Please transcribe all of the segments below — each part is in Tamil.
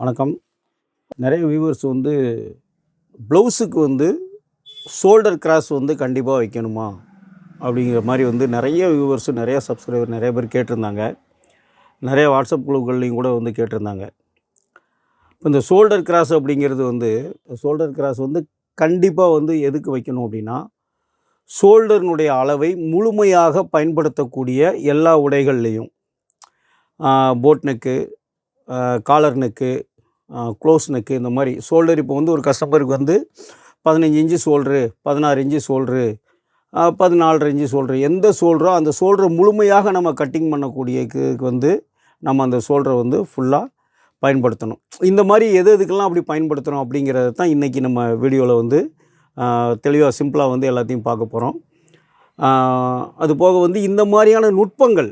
வணக்கம். நிறைய வியூவர்ஸ் வந்து ப்ளவுஸுக்கு வந்து ஷோல்டர் கிராஸ் வந்து கண்டிப்பாக வைக்கணுமா? அப்படிங்கிற மாதிரி வந்து நிறைய வியூவர்ஸ் நிறைய சப்ஸ்கிரைபர் நிறைய பேர் கேட்டிருந்தாங்க. நிறைய வாட்ஸ்அப் குழுக்கள்லையும் கூட வந்து கேட்டிருந்தாங்க. இப்போ இந்த ஷோல்டர் கிராஸ் அப்படிங்கிறது வந்து ஷோல்டர் கிராஸ் வந்து கண்டிப்பாக வந்து எதுக்கு வைக்கணும் அப்படின்னா ஷோல்டர்னுடைய அளவை முழுமையாக பயன்படுத்தக்கூடிய எல்லா உடைகள்லேயும். Boat neck collar neck close neck இந்த மாதிரி ஷோல்டர் இப்போ வந்து ஒரு கஸ்டமருக்கு வந்து பதினஞ்சு இன்ச்சு ஷோல்ட்ரு பதினாறு இன்ச்சு ஷோல்ட்ரு பதினாலரை இன்ச்சு ஷோல்ட்ரு எந்த ஷோல்டரோ அந்த ஷோல்டரை முழுமையாக நம்ம கட்டிங் பண்ணக்கூடியக்கு வந்து நம்ம அந்த ஷோல்டரை வந்து ஃபுல்லாக பயன்படுத்தணும். இந்த மாதிரி எது எதுக்கெல்லாம் அப்படி பயன்படுத்துகிறோம் அப்படிங்கிறத தான் இன்றைக்கி நம்ம வீடியோவில் வந்து தெளிவாக சிம்பிளாக வந்து எல்லாத்தையும் பார்க்க போகிறோம் அது போக வந்து இந்த மாதிரியான நுட்பங்கள்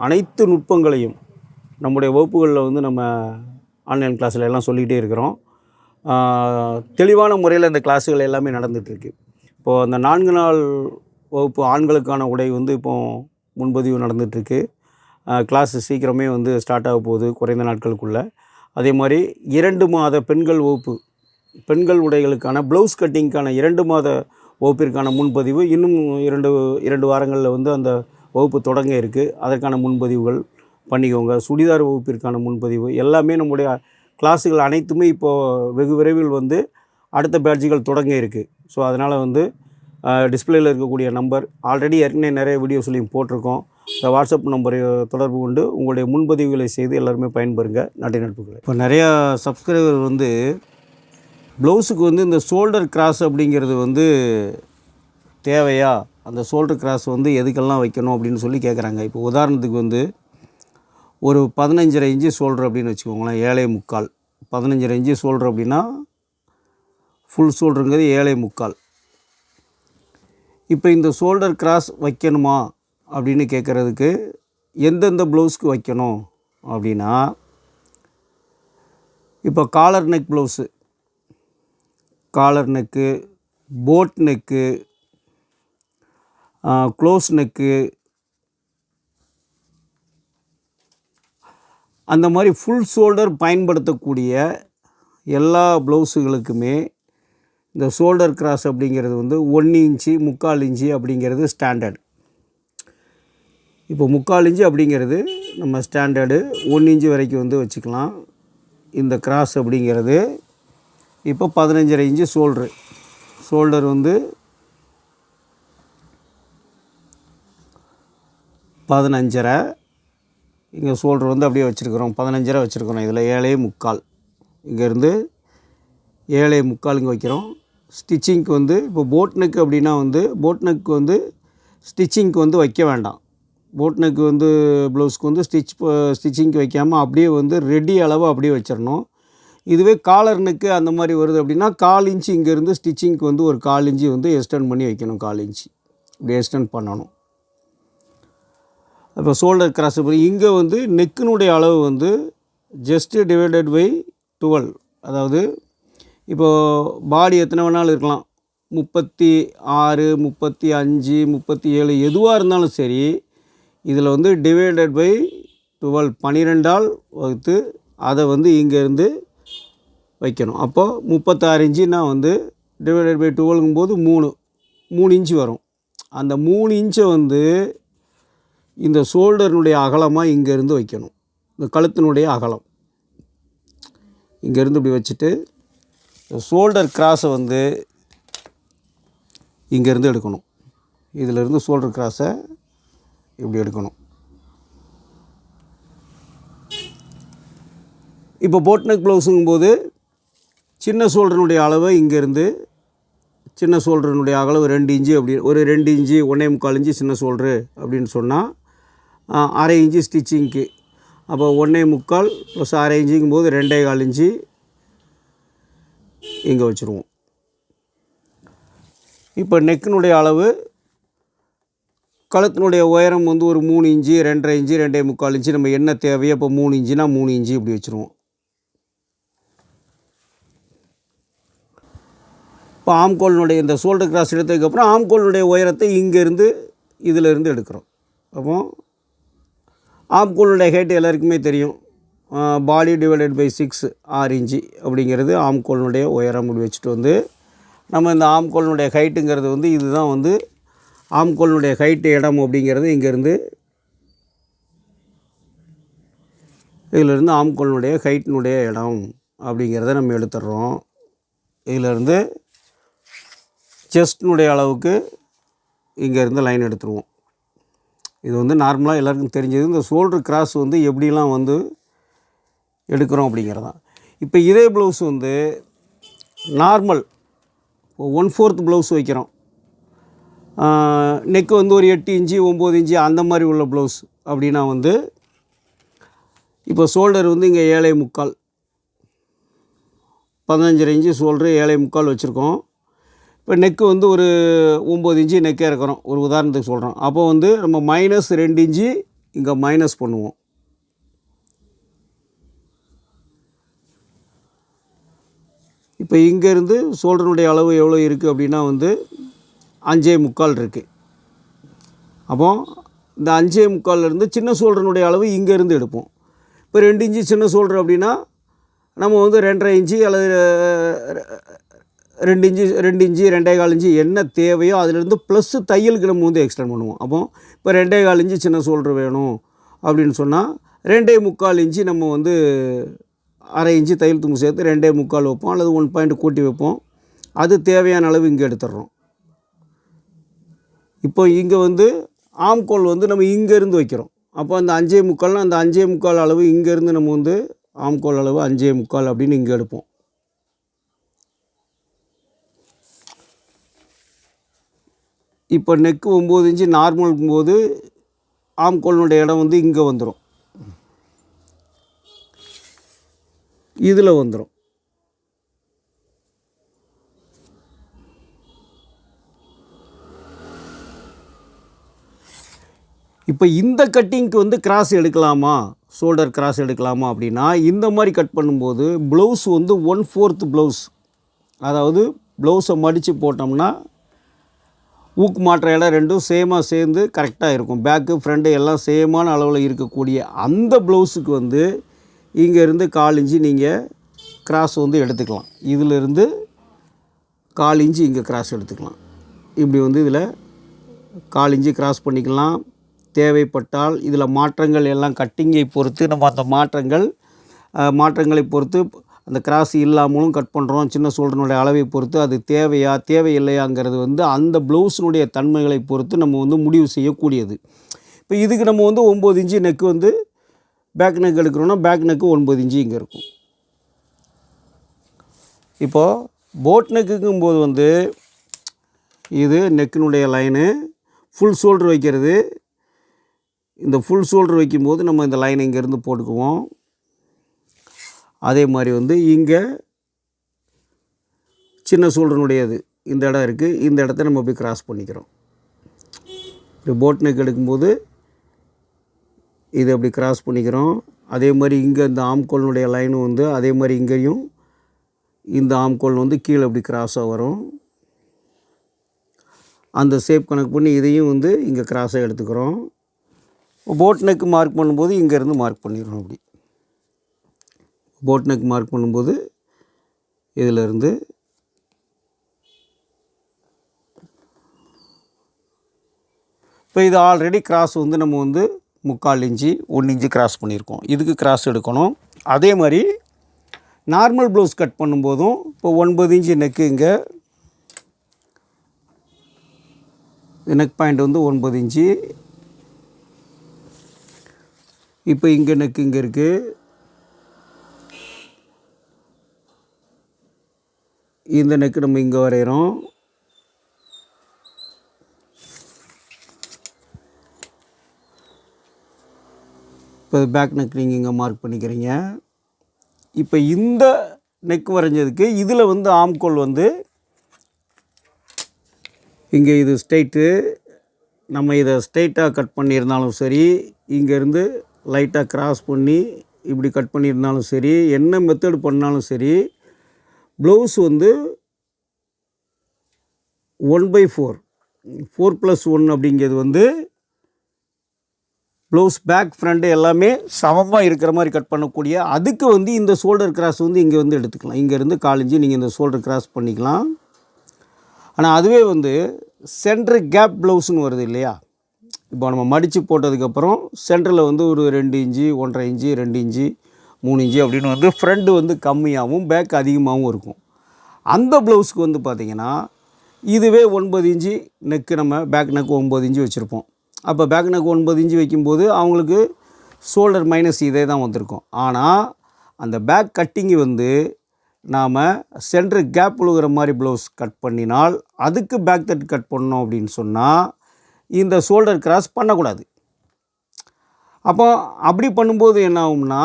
அனைத்து நுட்பங்களையும் நம்முடைய வகுப்புகளில் வந்து நம்ம ஆன்லைன் கிளாஸில் எல்லாம் சொல்லிகிட்டே இருக்கிறோம். தெளிவான முறையில் இந்த கிளாஸுகள் எல்லாமே நடந்துகிட்ருக்கு இப்போது அந்த நான்கு நாள் வகுப்பு ஆண்களுக்கான உடை வந்து இப்போ முன்பதிவு நடந்துகிட்ருக்கு கிளாஸ் சீக்கிரமே வந்து ஸ்டார்ட் ஆக போகுது குறைந்த நாட்களுக்குள்ளே. அதே மாதிரி இரண்டு மாத பெண்கள் வகுப்பு பெண்கள் உடைகளுக்கான ப்ளவுஸ் கட்டிங்க்கான இரண்டு மாத வகுப்பிற்கான முன்பதிவு இன்னும் இரண்டு இரண்டு வாரங்களில் வந்து அந்த வகுப்பு தொடங்க இருக்குது அதற்கான முன்பதிவுகள் பண்ணிக்கோங்க. சுடிதார் வகுப்பிற்கான முன்பதிவு எல்லாமே நம்முடைய கிளாஸுகள் அனைத்துமே இப்போது வெகு விரைவில் வந்து அடுத்த பேட்சுகள் தொடங்க இருக்குது ஸோ அதனால் வந்து டிஸ்பிளேயில் இருக்கக்கூடிய நம்பர் ஆல்ரெடி ஏற்கனவே நிறைய வீடியோஸ்லையும் போட்டிருக்கோம். இந்த வாட்ஸ்அப் நம்பரை தொடர்பு கொண்டு உங்களுடைய முன்பதிவுகளை செய்து எல்லாருமே பயன்பெறுங்க. நாட்டு நட்புகளை இப்போ நிறையா சப்ஸ்கிரைபர் வந்து ப்ளவுஸுக்கு வந்து இந்த ஷோல்டர் கிராஸ் அப்படிங்கிறது வந்து தேவையா? அந்த ஷோல்டர் கிராஸ் வந்து எதுக்கெல்லாம் வைக்கணும் அப்படின்னு சொல்லி கேட்குறாங்க இப்போ உதாரணத்துக்கு வந்து ஒரு பதினஞ்சரை இன்ச்சு சோல்டர் அப்படின்னு வச்சுக்கோங்களேன் ஏழை முக்கால். பதினஞ்சரை இன்ச்சு ஷோல்டர் அப்படின்னா ஃபுல் சோல்டருங்கிறது ஏழை முக்கால். இப்போ இந்த ஷோல்டர் கிராஸ் வைக்கணுமா அப்படின்னு கேட்குறதுக்கு எந்தெந்த ப்ளவுஸ்க்கு வைக்கணும் அப்படின்னா இப்போ collar neck blouse collar neck boat neck close neck அந்த மாதிரி ஃபுல் ஷோல்டர் பயன்படுத்தக்கூடிய எல்லா ப்ளவுஸுகளுக்குமே இந்த ஷோல்டர் கிராஸ் அப்படிங்கிறது வந்து ஒன்று இன்ச்சு முக்கால் இன்ச்சு அப்படிங்கிறது ஸ்டாண்டர்ட் இப்போ முக்கால் இன்ச்சு அப்படிங்கிறது நம்ம ஸ்டாண்டர்டு ஒன்று இன்ச்சு வரைக்கும் வந்து வச்சுக்கலாம். இந்த கிராஸ் அப்படிங்கிறது இப்போ பதினஞ்சரை இன்ச்சு ஷோல்டரு ஷோல்டர் வந்து பதினஞ்சரை இங்கே ஷோல்டர் வந்து அப்படியே வச்சுருக்குறோம். பதினஞ்சரை வச்சுருக்குறோம். இதில் ஏழே முக்கால். இங்கேருந்து ஏழே முக்கால் இங்கே வைக்கிறோம். ஸ்டிச்சிங்க்கு வந்து இப்போ போட் நெக் அப்படின்னா வந்து போட் நெக் வந்து ஸ்டிச்சிங்க்கு வந்து வைக்க வேண்டாம். போட் நெக் வந்து ப்ளவுஸ்க்கு வந்து ஸ்டிச் ஸ்டிச்சிங்க்கு வைக்காமல் அப்படியே வந்து ரெடி அளவு அப்படியே வச்சிடணும். இதுவே காலர் நெக்கு அந்த மாதிரி வருது அப்படின்னா கால் இன்ச்சு இங்கேருந்து ஸ்டிச்சிங்க்கு வந்து ஒரு கால் இன்ச்சு வந்து எக்ஸ்டெண்ட் பண்ணி வைக்கணும் கால் இன்ச்சு. இப்படி எக்ஸ்டெண்ட் பண்ணணும். இப்போ ஷோல்டர் கிராஸ் இங்கே வந்து நெக்கினுடைய அளவு வந்து ஜஸ்ட்டு டிவைடட் பை டுவெல் அதாவது இப்போது பாடி எத்தனை வேணாலும் இருக்கலாம். முப்பத்தி ஆறு முப்பத்தி அஞ்சு முப்பத்தி ஏழு எதுவாக இருந்தாலும் சரி இதில் வந்து டிவைடட் பை டுவெல் பன்னிரெண்டால் வகுத்து அதை வந்து இங்கேருந்து வைக்கணும். அப்போது முப்பத்தாறு இன்ச்சுனா வந்து டிவைடட் பை டுவெல்ங்கும் போது மூணு மூணு இன்ச்சு வரும். அந்த மூணு இன்ச்சை வந்து இந்த ஷோல்டர்னுடைய அகலமாக இங்கேருந்து வைக்கணும். இந்த கழுத்தினுடைய அகலம். இங்கேருந்து இப்படி வச்சுட்டு ஷோல்டர் கிராஸை வந்து இங்கேருந்து எடுக்கணும். இதிலிருந்து ஷோல்டர் கிராஸை இப்படி எடுக்கணும். இப்போ போட்னக் ப்ளவுஸுங்கும் போது சின்ன ஷோல்டருனுடைய அளவை இங்கேருந்து சின்ன ஷோல்டருனுடைய அளவு ரெண்டு இன்ச்சு அப்படி ஒரு ரெண்டு இன்ச்சு ஒன்றே முக்கால் இன்ச்சு சின்ன ஷோல்டரு அப்படின்னு சொன்னால் அரை இன்ச்சு ஸ்டிச்சிங்க்கு. அப்போ ஒன்றே முக்கால் ப்ளஸ் அரை இன்ச்சுங்கும் போது ரெண்டே கால் இன்ச்சு இங்கே வச்சுருவோம். இப்போ நெக்கினுடைய அளவு கழுத்தினுடைய உயரம் வந்து ஒரு மூணு இன்ச்சு ரெண்டரை இன்ச்சு ரெண்டே முக்கால் இன்ச்சு. நம்ம என்ன தேவையோ இப்போ மூணு இன்ச்சுனா மூணு இன்ச்சு இப்படி வச்சுருவோம். இப்போ ஆம்கோலினுடைய இந்த ஷோல்டர் கிராஸ் எடுத்ததுக்கப்புறம் ஆம்கோலினுடைய உயரத்தை இங்கேருந்து இதிலிருந்து எடுக்கிறோம். அப்போ ஆம்கோலினுடைய ஹைட் எல்லாருக்குமே தெரியும். பாடி டிவைடட் பை சிக்ஸ் ஆறு இன்ச்சு அப்படிங்கிறது ஆம்கோலினுடைய உயரம் முடி வச்சுட்டு வந்து நம்ம இந்த ஆம்கோலினுடைய ஹைட்டுங்கிறது வந்து இதுதான் வந்து ஆம்கோலினுடைய ஹைட்டு இடம் அப்படிங்கிறது இங்கேருந்து இதிலிருந்து ஆம்கோலினுடைய ஹைட்டினுடைய இடம் அப்படிங்கிறத நம்ம எடுத்துடுறோம். இதிலிருந்து செஸ்ட்னுடைய அளவுக்கு இங்கேருந்து லைன் எடுத்துருவோம். இது வந்து நார்மலாக எல்லாருக்கும் தெரிஞ்சது. இந்த ஷோல்டர் கிராஸ் வந்து எப்படிலாம் வந்து எடுக்கிறோம் அப்படிங்கிறது தான் இப்போ இதே ப்ளவுஸ் வந்து நார்மல் ஒன் ஃபோர்த் ப்ளவுஸ் வைக்கிறோம். நெக்கு வந்து ஒரு எட்டு இன்ச்சு ஒம்பது இன்ச்சு அந்த மாதிரி உள்ள ப்ளவுஸ் அப்படின்னா வந்து இப்போ ஷோல்டர் வந்து இங்கே ஏழை முக்கால் பதினஞ்சரை இன்ச்சு ஷோல்டரு ஏழை முக்கால் வச்சுருக்கோம். இப்போ நெக்கு வந்து ஒரு ஒம்பது இன்ச்சு நெக்கே இருக்கிறோம். ஒரு உதாரணத்துக்கு சொல்கிறோம் அப்போ வந்து நம்ம மைனஸ் ரெண்டு இன்ச்சு இங்கே மைனஸ் பண்ணுவோம். இப்போ இங்கேருந்து சோல்டனுடைய அளவு எவ்வளோ இருக்குது அப்படின்னா வந்து அஞ்சே முக்கால் இருக்குது அப்போ இந்த அஞ்சே முக்கால்லேருந்து சின்ன சோல்டனுடைய அளவு இங்கேருந்து எடுப்போம். இப்போ ரெண்டு இன்ச்சு சின்ன சோல்டர் அப்படின்னா நம்ம வந்து ரெண்டரை இன்ச்சு அல்லது ரெண்டு இன்ச்சு ரெண்டு இன்ச்சு ரெண்டே கால் இன்ச்சு என்ன தேவையோ அதிலிருந்து ப்ளஸ்ஸு தையலுக்கு நம்ம வந்து எக்ஸ்டெண்ட் பண்ணுவோம். அப்போ இப்போ ரெண்டே கால் இன்ச்சு சின்ன சோல்டர் வேணும் அப்படின்னு சொன்னால் ரெண்டே முக்கால் இன்ச்சு நம்ம வந்து அரை இன்ச்சு தையல் தும்பு சேர்த்து ரெண்டே முக்கால் வைப்போம். அல்லது ஒன் பாயிண்ட் கூட்டி வைப்போம். அது தேவையான அளவு இங்கே எடுத்துடுறோம். இப்போ இங்கே வந்து ஆம்கோல் வந்து நம்ம இங்கேருந்து வைக்கிறோம். அப்போ அந்த அஞ்சே முக்கால்னால் அந்த அஞ்சே முக்கால் அளவு இங்கேருந்து நம்ம வந்து ஆம்கோல் அளவு அஞ்சே முக்கால் அப்படின்னு இங்கே எடுப்போம். இப்போ நெக்கு ஒம்பது இன்ச்சு நார்மல் போது ஆம்கோலினுடைய இடம் வந்து இங்கே வந்துடும் இதில் வந்துடும் இப்போ இந்த கட்டிங்க்கு வந்து கிராஸ் எடுக்கலாமா? ஷோல்டர் கிராஸ் எடுக்கலாமா அப்படின்னா இந்த மாதிரி கட் பண்ணும்போது ப்ளவுஸ் வந்து ஒன் ஃபோர்த் ப்ளவுஸ் அதாவது ப்ளவுஸை மடித்து போட்டோம்னா ஊக் மாற்ற இடம் ரெண்டும் சேமாக சேர்ந்து கரெக்டாக இருக்கும். பேக்கு ஃப்ரண்ட்டு எல்லாம் சேமான அளவில் இருக்கக்கூடிய அந்த ப்ளவுஸுக்கு வந்து இங்கேருந்து கால் இஞ்சி நீங்கள் கிராஸ் வந்து எடுத்துக்கலாம். இதிலிருந்து கால் இஞ்சி இங்கே கிராஸ் எடுத்துக்கலாம். இப்படி வந்து இதில் கால் இஞ்சி கிராஸ் பண்ணிக்கலாம். தேவைப்பட்டால் இதில் மாற்றங்கள் எல்லாம் கட்டிங்கை பொறுத்து நம்ம அந்த மாற்றங்கள் மாற்றங்களை பொறுத்து அந்த கிராஸ் இல்லாமலும் கட் பண்ணுறோம் சின்ன சோல்டனுடைய அளவை பொறுத்து அது தேவையா தேவையில்லையாங்கிறது வந்து அந்த ப்ளவுஸினுடைய தன்மைகளை பொறுத்து நம்ம வந்து முடிவு செய்யக்கூடியது. இப்போ இதுக்கு நம்ம வந்து ஒம்பது இன்ச்சு நெக்கு வந்து பேக் நெக் எடுக்கிறோன்னா பேக் நெக்கு ஒன்பது இன்ச்சு இங்கே இருக்கும். இப்போது போட் நெக்குங்கும் போது வந்து இது நெக்கினுடைய லைனு ஃபுல் ஷோல்டர் வைக்கிறது. இந்த ஃபுல் ஷோல்டர் வைக்கும்போது நம்ம இந்த லைனை இங்கேருந்து போட்டுக்குவோம். அதே மாதிரி வந்து இங்கே சின்ன ஷோல்டருனுடையது இந்த இடம் இருக்குது இந்த இடத்த நம்ம போய் கிராஸ் பண்ணிக்கிறோம். இப்படி போட் நெக் எடுக்கும்போது இதை அப்படி கிராஸ் பண்ணிக்கிறோம். அதே மாதிரி இங்கே இந்த ஆம்கோலினுடைய லைனும் வந்து அதே மாதிரி இங்கேயும் இந்த ஆம்கோல் வந்து கீழே அப்படி கிராஸாக வரும். அந்த ஷேப் கணக்கு பண்ணி இதையும் வந்து இங்கே கிராஸாக எடுத்துக்கிறோம். போட் நெக்கு மார்க் பண்ணும்போது இங்கேருந்து மார்க் பண்ணிடுறோம் அப்படி. போட் நெக் மார்க் பண்ணும்போது இதிலிருந்து இப்போ இது ஆல்ரெடி கிராஸ் வந்து நம்ம வந்து முக்கால் இன்ச்சு ஒன்று இன்ச்சு கிராஸ் பண்ணியிருக்கோம். இதுக்கு கிராஸ் எடுக்கணும். அதே மாதிரி நார்மல் ப்ளவுஸ் கட் பண்ணும்போதும் இப்போ ஒன்பது இன்ச்சு நெக்கு இங்கே நெக் பாயிண்ட் வந்து ஒன்பது இன்ச்சு. இப்போ இங்கே நெக்கு இங்கே இருக்குது இந்த நெக்கு நம்ம இங்கே வரைகிறோம் இப்போ பேக் நெக் நீங்கள் இங்கே மார்க் பண்ணிக்கிறீங்க. இப்போ இந்த நெக் வரைஞ்சதுக்கு இதில் வந்து ஆம்கோல் வந்து இங்கே இது ஸ்ட்ரைட்டு நம்ம இதை ஸ்ட்ரைட்டாக கட் பண்ணியிருந்தாலும் சரி இங்கேருந்து லைட்டாக க்ராஸ் பண்ணி இப்படி கட் பண்ணியிருந்தாலும் சரி என்ன மெத்தடு பண்ணாலும் சரி ப்ளவுஸ் வந்து one by four. Four plus one அப்படிங்கிறது வந்து ப்ளவுஸ் பேக் ஃப்ரண்ட்டு எல்லாமே சமமாக இருக்கிற மாதிரி கட் பண்ணக்கூடிய அதுக்கு வந்து இந்த ஷோல்டர் கிராஸ் வந்து இங்கே வந்து எடுத்துக்கலாம். இங்கேருந்து காலிஞ்சு நீங்கள் இந்த ஷோல்டர் கிராஸ் பண்ணிக்கலாம். ஆனால் அதுவே வந்து சென்டர் கேப் ப்ளவுஸ்னு வருது இல்லையா? இப்போ நம்ம மடித்து போட்டதுக்கப்புறம் சென்டரில் வந்து ஒரு ரெண்டு இன்ச்சு ஒன்றரை இன்ச்சு ரெண்டு இன்ச்சு மூணு இன்ச்சு அப்படின்னு வந்து ஃப்ரண்ட்டு வந்து கம்மியாகவும் பேக் அதிகமாகவும் இருக்கும். அந்த ப்ளவுஸ்க்கு வந்து பார்த்திங்கன்னா இதுவே ஒன்பது இன்ச்சு நெக்கு நம்ம பேக் நெக் ஒம்பது இன்ச்சு வச்சுருப்போம். அப்போ பேக் நெக் ஒன்பது இன்ச்சு வைக்கும்போது அவங்களுக்கு ஷோல்டர் மைனஸ் இதே தான் வந்திருக்கும். ஆனால் அந்த பேக் கட்டிங்கு வந்து நாம் சென்டர் கேப் உழுகிற மாதிரி ப்ளவுஸ் கட் பண்ணினால் அதுக்கு பேக் தட் கட் பண்ணோம் அப்படின்னு சொன்னால் இந்த ஷோல்டர் கிராஸ் பண்ணக்கூடாது. அப்போ அப்படி பண்ணும்போது என்ன ஆகும்னா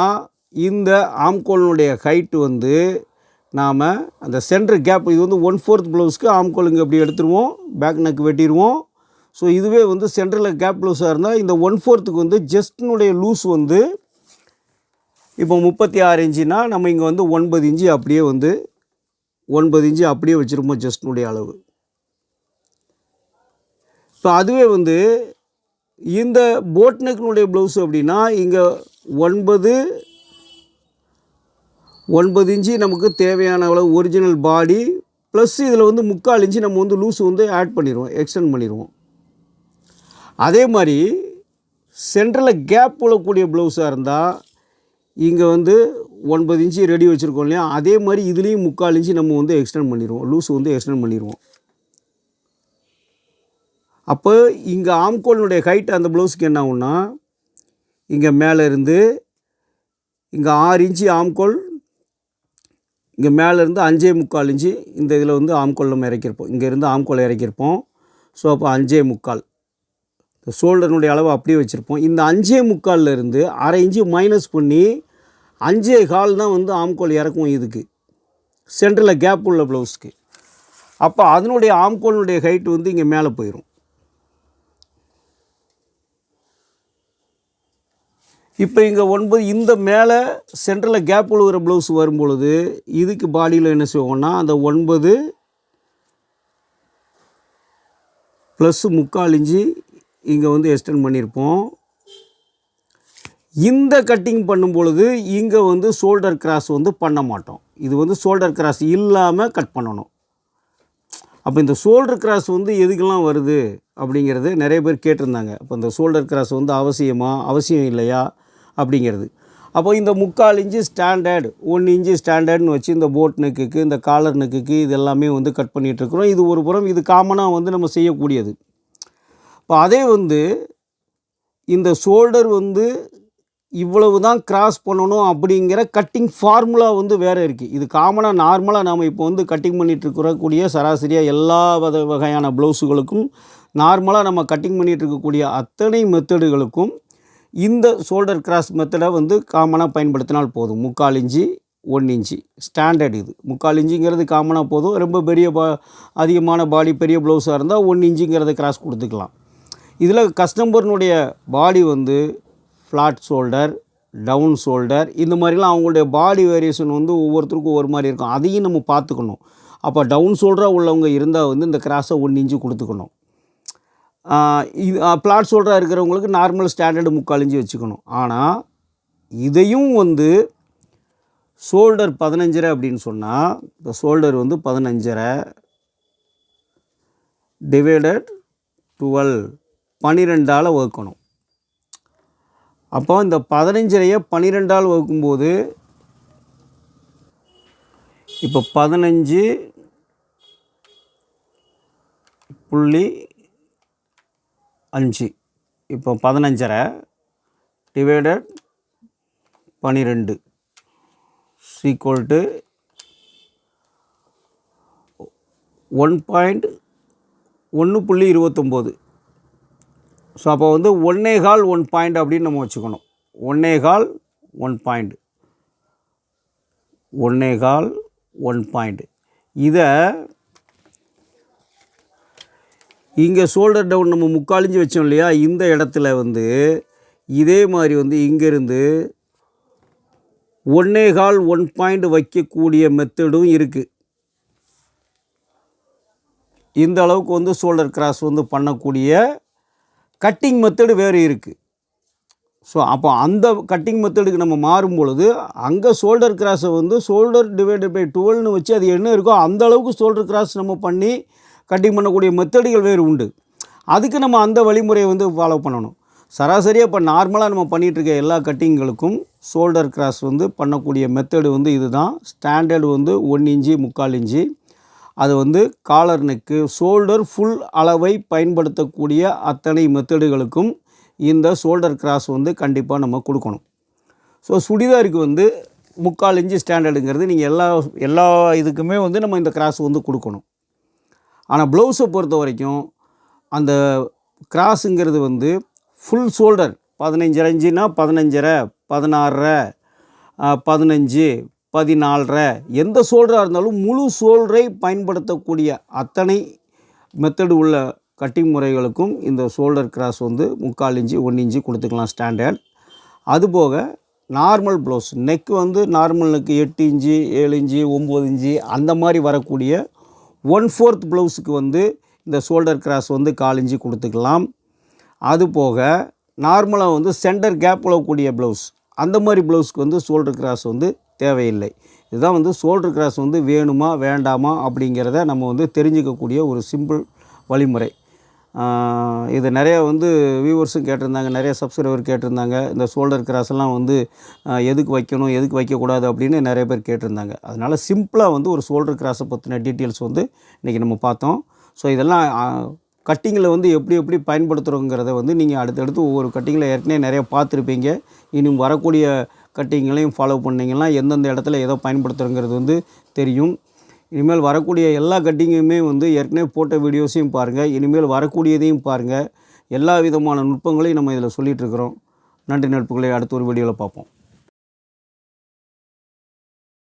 இந்த ஆம்கோலினுடைய ஹைட்டு வந்து நாம் அந்த சென்டர் கேப் இது வந்து ஒன் ஃபோர்த் ப்ளவுஸ்க்கு ஆம்கோலுங்க இப்படி எடுத்துருவோம் பேக் நெக் வெட்டிடுவோம் ஸோ இதுவே வந்து சென்டரில் கேப் ப்ளவுஸாக இருந்தால் இந்த ஒன் ஃபோர்த்துக்கு வந்து ஜஸ்டினுடைய லூஸ் வந்து இப்போ முப்பத்தி ஆறு இன்ச்சுனா நம்ம இங்கே வந்து ஒன்பது இன்ச்சு அப்படியே வந்து ஒன்பது இன்ச்சு அப்படியே வச்சுருப்போம் ஜஸ்டினுடைய அளவு. இப்போ அதுவே வந்து இந்த போட் நெக்னுடைய ப்ளவுஸ் அப்படின்னா இங்கே ஒன்பது ஒன்பது இன்ச்சு நமக்கு தேவையான அளவு ஒரிஜினல் பாடி ப்ளஸ் இதில் வந்து முக்கால் இன்ச்சு நம்ம வந்து லூஸ் வந்து ஆட் பண்ணிடுவோம் எக்ஸ்டெண்ட் பண்ணிடுவோம். அதே மாதிரி சென்டரில் கேப் விழக்கூடிய ப்ளவுஸாக இருந்தால் இங்கே வந்து ஒன்பது இன்ச்சு ரெடி வச்சுருக்கோம் இல்லையா? அதே மாதிரி இதுலேயும் முக்கால் இன்ச்சு நம்ம வந்து எக்ஸ்டெண்ட் பண்ணிடுவோம் லூஸ் வந்து எக்ஸ்டெண்ட் பண்ணிடுவோம். அப்போ இங்கே ஆம்கோலினுடைய ஹைட் அந்த ப்ளவுஸுக்கு என்ன ஆகும்னா இங்கே மேலே இருந்து இங்கே ஆறு இன்ச்சு ஆம்கோல் இங்கே மேலேருந்து அஞ்சே முக்கால் இன்ச்சு இந்த இதில் வந்து ஆம்கொள்ளம் இறக்கியிருப்போம். இங்கேருந்து ஆம்கொள்ளம் இறக்கியிருப்போம். ஸோ அப்போ அஞ்சே முக்கால். இந்த ஷோல்டர்னுடைய அளவு அப்படியே வச்சுருப்போம். இந்த அஞ்சே முக்கால்ல இருந்து அரை இன்ச்சு மைனஸ் பண்ணி அஞ்சே கால் தான் வந்து ஆம்கோல் இறக்கும் இதுக்கு. சென்டரில் கேப் உள்ள ப்ளவுஸ்க்கு அப்போ அதனுடைய ஆம்கோலினுடைய ஹைட் வந்து இங்கே மேலே போயிடும் இப்போ இங்கே ஒன்பது இந்த மேலே சென்டரில் கேப் உழுகிற ப்ளவுஸ் வரும்பொழுது இதுக்கு பாடியில் என்ன செய்வோம்னா அந்த ஒன்பது ப்ளஸ்ஸு முக்கால் இஞ்சி இங்கே வந்து எக்ஸ்டெண்ட் பண்ணியிருப்போம் இந்த கட்டிங் பண்ணும் பொழுது இங்கே வந்து ஷோல்டர் கிராஸ் வந்து பண்ண மாட்டோம். இது வந்து ஷோல்டர் கிராஸ் இல்லாமல் கட் பண்ணணும். அப்போ இந்த ஷோல்டர் கிராஸ் வந்து எதுக்கெல்லாம் வருது அப்படிங்கிறது நிறைய பேர் கேட்டிருந்தாங்க. அப்போ இந்த ஷோல்டர் கிராஸ் வந்து அவசியமா அவசியம் இல்லையா? அப்படிங்கிறது. அப்போ இந்த முக்கால் இன்ச்சு ஸ்டாண்டர்ட் ஒன் இன்ச்சு ஸ்டாண்டர்ட்னு வச்சு இந்த போட் நெக்குக்கு இந்த காலர் நெக்குக்கு இது எல்லாமே வந்து கட் பண்ணிகிட்ருக்குறோம் இது ஒரு புறம் இது காமனாக வந்து நம்ம செய்யக்கூடியது. இப்போ அதே வந்து இந்த ஷோல்டர் வந்து இவ்வளவு தான் கிராஸ் பண்ணணும் அப்படிங்கிற கட்டிங் ஃபார்முலா வந்து வேறு இருக்குது இது காமனாக நார்மலாக நாம் இப்போ வந்து கட்டிங் பண்ணிகிட்ருக்கக்கூடிய சராசரியாக எல்லா வகை வகையான ப்ளவுஸுகளுக்கும் நார்மலாக நம்ம கட்டிங் பண்ணிகிட்டு இருக்கக்கூடிய அத்தனை மெத்தடுகளுக்கும் இந்த ஷோல்டர் கிராஸ் மெத்தடை வந்து காமனாக பயன்படுத்தினால் போதும். முக்கால் இன்ச்சு ஒன் இன்ச்சு. ஸ்டாண்டர்ட் இது. முக்கால் இன்ச்சுங்கிறது காமனாக போதும். ரொம்ப பெரிய பா அதிகமான பாடி பெரிய ப்ளவுஸாக இருந்தால் ஒன் இன்ச்சுங்கிறத கிராஸ் கொடுத்துக்கலாம். இதில் கஸ்டமர்னுடைய பாடி வந்து ஃப்ளாட் ஷோல்டர் டவுன் ஷோல்டர் இந்த மாதிரிலாம் அவங்களுடைய பாடி வேரியேஷன் வந்து ஒவ்வொருத்தருக்கும் ஒவ்வொரு மாதிரி இருக்கும். அதையும் நம்ம பார்த்துக்கணும். அப்போ டவுன் ஷோல்டராக உள்ளவங்க இருந்தால் வந்து இந்த கிராஸை ஒன் இன்ச்சு கொடுத்துக்கணும். இது பிளாட் சோல்டராக இருக்கிறவங்களுக்கு நார்மல் ஸ்டாண்டர்டு முக்கால் வச்சுக்கணும். ஆனால் இதையும் வந்து ஷோல்டர் பதினஞ்சரை அப்படின்னு சொன்னால் இந்த ஷோல்டர் வந்து பதினஞ்சரை டிவைடட் டுவெல் பன்னிரெண்டால் வகுக்கணும். அப்போ இந்த பதினஞ்சரையை பன்னிரெண்டால் வகுக்கும்போது இப்போ பதினஞ்சு புள்ளி அஞ்சு. இப்போ பதினஞ்சரை டிவைடட் பன்னிரெண்டு சீக்குவல் டு ஒன் பாயிண்ட் ஒன்று புள்ளி இருபத்தொம்போது. ஸோ அப்போ வந்து ஒன்னே கால் ஒன் பாயிண்ட் அப்படின்னு நம்ம வச்சுக்கணும். ஒன்னே கால் ஒன் பாயிண்ட் ஒன்னே கால் ஒன் பாயிண்ட் இதை இங்கே ஷோல்டர் டவுன் நம்ம முக்காலிஞ்சு வச்சோம் இல்லையா? இந்த இடத்துல வந்து இதே மாதிரி வந்து இங்கேருந்து ஒன்னே கால் ஒன் பாயிண்ட் வைக்கக்கூடிய மெத்தடும் இருக்குது இந்த அளவுக்கு வந்து ஷோல்டர் கிராஸ் வந்து பண்ணக்கூடிய கட்டிங் மெத்தடு வேறு இருக்குது ஸோ அப்போ அந்த கட்டிங் மெத்தடுக்கு நம்ம மாறும் பொழுது அங்கே ஷோல்டர் கிராஸை வந்து ஷோல்டர் டிவைடட் பை டுவெல்னு வச்சு அது என்ன இருக்கோ அந்த அளவுக்கு ஷோல்டர் கிராஸ் நம்ம பண்ணி கட்டிங் பண்ணக்கூடிய மெத்தடுகள் வேறு உண்டு. அதுக்கு நம்ம அந்த வழிமுறையை வந்து ஃபாலோ பண்ணணும். சராசரியாக இப்போ நார்மலாக நம்ம பண்ணிகிட்ருக்க எல்லா கட்டிங்களுக்கும் ஷோல்டர் கிராஸ் வந்து பண்ணக்கூடிய மெத்தடு வந்து இதுதான். ஸ்டாண்டர்டு வந்து ஒன் இன்ச்சு முக்கால் இன்ச்சு. அது வந்து காலர் நெக்கு ஷோல்டர் ஃபுல் அளவை பயன்படுத்தக்கூடிய அத்தனை மெத்தடுகளுக்கும் இந்த ஷோல்டர் கிராஸ் வந்து கண்டிப்பாக நம்ம கொடுக்கணும். ஸோ சுடிதாருக்கு வந்து முக்கால் இன்ச்சு ஸ்டாண்டர்டுங்கிறது நீங்கள் எல்லா எல்லா இதுக்குமே வந்து நம்ம இந்த கிராஸ் வந்து கொடுக்கணும். ஆனால் ப்ளவுஸை பொறுத்த வரைக்கும் அந்த கிராஸுங்கிறது வந்து ஃபுல் ஷோல்டர் பதினஞ்சரை இன்ச்சுனா பதினஞ்சரை பதினாறரை பதினஞ்சு பதினாலரை எந்த ஷோல்டராக இருந்தாலும் முழு ஷோல்டரை பயன்படுத்தக்கூடிய அத்தனை மெத்தடு உள்ள கட்டிங் முறைகளுக்கும் இந்த ஷோல்டர் கிராஸ் வந்து முக்கால் இன்ச்சு ஒன் இன்ச்சு கொடுத்துக்கலாம் ஸ்டாண்டர்ட் அதுபோக நார்மல் ப்ளவுஸ் நெக் வந்து நார்மல் நெக்கு எட்டு இன்ச்சு ஏழு இன்ச்சு ஒம்பது இன்ச்சு அந்த மாதிரி வரக்கூடிய ஒன் ஃபோர்த் ப்ளவுஸுக்கு வந்து இந்த ஷோல்டர் கிராஸ் வந்து கால் கொடுத்துக்கலாம். அது போக நார்மலாக வந்து சென்டர் கேப் உழவக்கூடிய ப்ளவுஸ் அந்த மாதிரி ப்ளவுஸ்க்கு வந்து ஷோல்டர் கிராஸ் வந்து தேவையில்லை. இதுதான் வந்து ஷோல்டர் கிராஸ் வந்து வேணுமா வேண்டாமா அப்படிங்கிறத நம்ம வந்து தெரிஞ்சுக்கக்கூடிய ஒரு சிம்பிள் வழிமுறை. இது நிறையா வந்து வியூவர்ஸும் கேட்டிருந்தாங்க நிறைய சப்ஸ்கிரைபர் கேட்டிருந்தாங்க. இந்த ஷோல்டர் கிராஸ்லாம் வந்து எதுக்கு வைக்கணும் எதுக்கு வைக்கக்கூடாது அப்படின்னு நிறைய பேர் கேட்டிருந்தாங்க. அதனால் சிம்பிளாக வந்து ஒரு ஷோல்டர் கிராஸை பற்றின டீட்டெயில்ஸ் வந்து இன்றைக்கி நம்ம பார்த்தோம். ஸோ இதெல்லாம் கட்டிங்கில் வந்து எப்படி எப்படி பயன்படுத்துகிறோங்கிறத வந்து நீங்கள் அடுத்தடுத்து ஒவ்வொரு கட்டிங்கில் ஏற்கனவே நிறைய பார்த்துருப்பீங்க. இனி வரக்கூடிய கட்டிங்களையும் ஃபாலோ பண்ணிங்கன்னா எந்தெந்த இடத்துல எதை பயன்படுத்துகிறோங்கிறது வந்து தெரியும். இனிமேல் வரக்கூடிய எல்லா கட்டிங்குமே வந்து ஏற்கனவே போட்ட வீடியோஸையும் பாருங்கள் இனிமேல் வரக்கூடியதையும் பாருங்கள் எல்லா விதமான நுட்பங்களையும் நம்ம இதில் சொல்லிகிட்டு இருக்கிறோம். நன்றி நட்புகளை அடுத்த ஒரு வீடியோவில் பார்ப்போம்.